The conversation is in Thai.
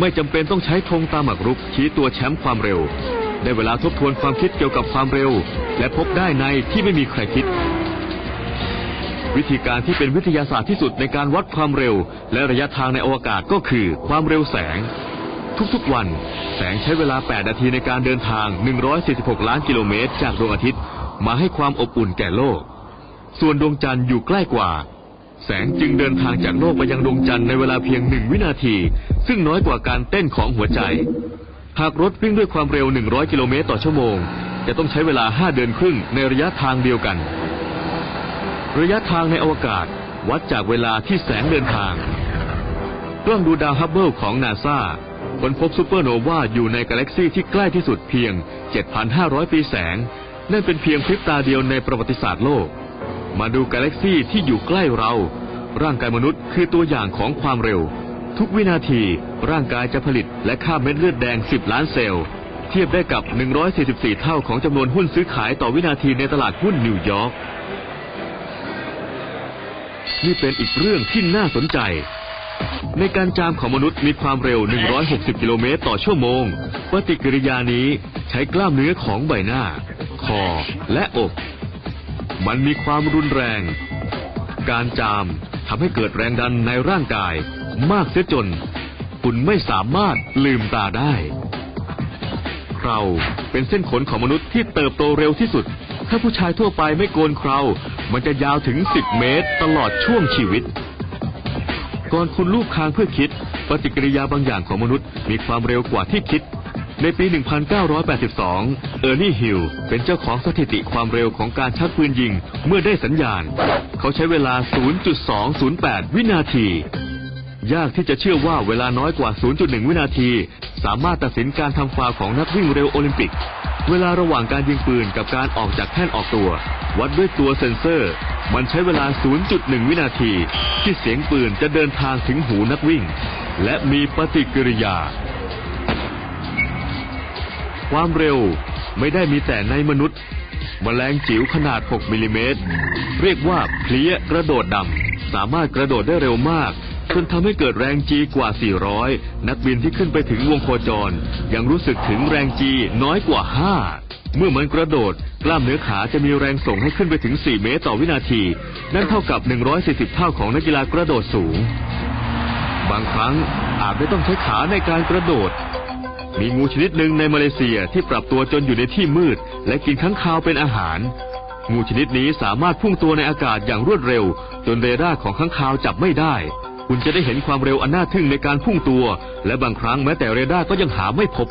ไม่จำเป็นต้องใช้ธงตามหมากรุกชี้ตัวแชมป์ความเร็ว ได้เวลาทบทวนความคิดเกี่ยวกับความเร็ว และพบได้ในที่ไม่มีใครคิด วิธีการที่เป็นวิทยาศาสตร์ที่สุดในการวัดความเร็ว และระยะทางในอวกาศก็คือ ความเร็วแสง ทุกๆวัน แสงใช้เวลา 8 นาทีในการเดินทาง 146 ล้านกิโลเมตร จากดวงอาทิตย์ มาให้ความอบอุ่นแก่โลก ส่วนดวงจันทร์อยู่ใกล้กว่า แสงจึงเดินทางจากโลกไปยังดวงจันทร์ในเวลาเพียงหนึ่งวินาที ซึ่งน้อยกว่าการเต้นของหัวใจ หากรถวิ่งด้วยความเร็ว 100 กิโลเมตรต่อชั่วโมง จะต้องใช้เวลา 5 เดือนครึ่งในระยะทางเดียวกัน ระยะทางในอวกาศวัดจากเวลาที่แสงเดินทาง กล้องดูดาวฮับเบิลของนาซาค้นพบซูเปอร์โนวาอยู่ในกาแล็กซีที่ใกล้ที่สุดเพียง 7,500 ปีแสง นั่นเป็นเพียงพริบตาเดียวในประวัติศาสตร์โลก มาดูกาแล็กซี่ที่อยู่ใกล้เรา ร่างกายมนุษย์คือตัวอย่างของความเร็ว ทุกวินาทีร่างกายจะผลิตและฆ่าเม็ดเลือดแดง 10 ล้านเซลล์ เทียบได้กับ 144 เท่าของจำนวนหุ้นซื้อขายต่อวินาทีในตลาดหุ้นนิวยอร์กนี่เป็นอีกเรื่องที่น่าสนใจ ในการจามของมนุษย์มีความเร็ว 160 กิโลเมตรต่อชั่วโมง ปฏิกิริยานี้ใช้กล้ามเนื้อของใบหน้า คอและอก มันมีความรุนแรง การจามทำให้เกิดแรงดันในร่างกาย มากเสียจน คุณไม่สามารถลืมตาได้เคราเป็นเส้นขนของมนุษย์ที่เติบโตเร็วที่สุด ถ้าผู้ชายทั่วไปไม่โกนเครามันจะยาวถึง 10 เมตรตลอดช่วงชีวิต ก่อนคุณลูบคางเพื่อคิด ปฏิกิริยาบางอย่างของมนุษย์มีความเร็วกว่าที่คิด ในปี 1982 เออร์นี่ฮิลเป็นเจ้าของสถิติความเร็วของการชักปืนยิงเมื่อได้สัญญาณ เขาใช้เวลา 0.208 วินาที ยากที่จะเชื่อว่าเวลาน้อยกว่า 0.1 วินาที สามารถตัดสินการทำฟาวของนักวิ่งเร็วโอลิมปิก เวลาระหว่างการยิงปืนกับการออกจากแท่นออกตัว วัดด้วยตัวเซ็นเซอร์ มันใช้เวลา 0.1 วินาที ที่เสียงปืนจะเดินทางถึงหูนักวิ่ง และมีปฏิกิริยา ความเร็วไม่ได้มีแต่ในมนุษย์แมลงจิ๋วขนาด 6 มิลลิเมตร เรียกว่าเพลี้ยกระโดดดำ สามารถกระโดดได้เร็วมาก จนทำให้เกิดแรงจีกว่า 400 นักบินที่ขึ้นไปถึงวงโคจร ยังรู้สึกถึงแรงจีน้อยกว่า 5 เมื่อมันกระโดด กล้ามเนื้อขาจะมีแรงส่งให้ขึ้นไปถึง 4 เมตรต่อวินาที นั่นเท่ากับ 140 เท่าของนักกีฬากระโดดสูง บางครั้งอาจไม่ต้องใช้ขาในการกระโดด มีงูชนิดหนึ่งในมาเลเซียที่ปรับตัวจนอยู่ในที่มืด และกินข้างคาวเป็นอาหาร งูชนิดนี้สามารถพุ่งตัวในอากาศอย่างรวดเร็ว จนเรดาร์ของข้างคาวจับไม่ได้ คุณจะได้เห็นความเร็วอันน่าทึ่งในการพุ่งตัว และบางครั้งแม้แต่เรดาร์ก็ยังหาไม่พบ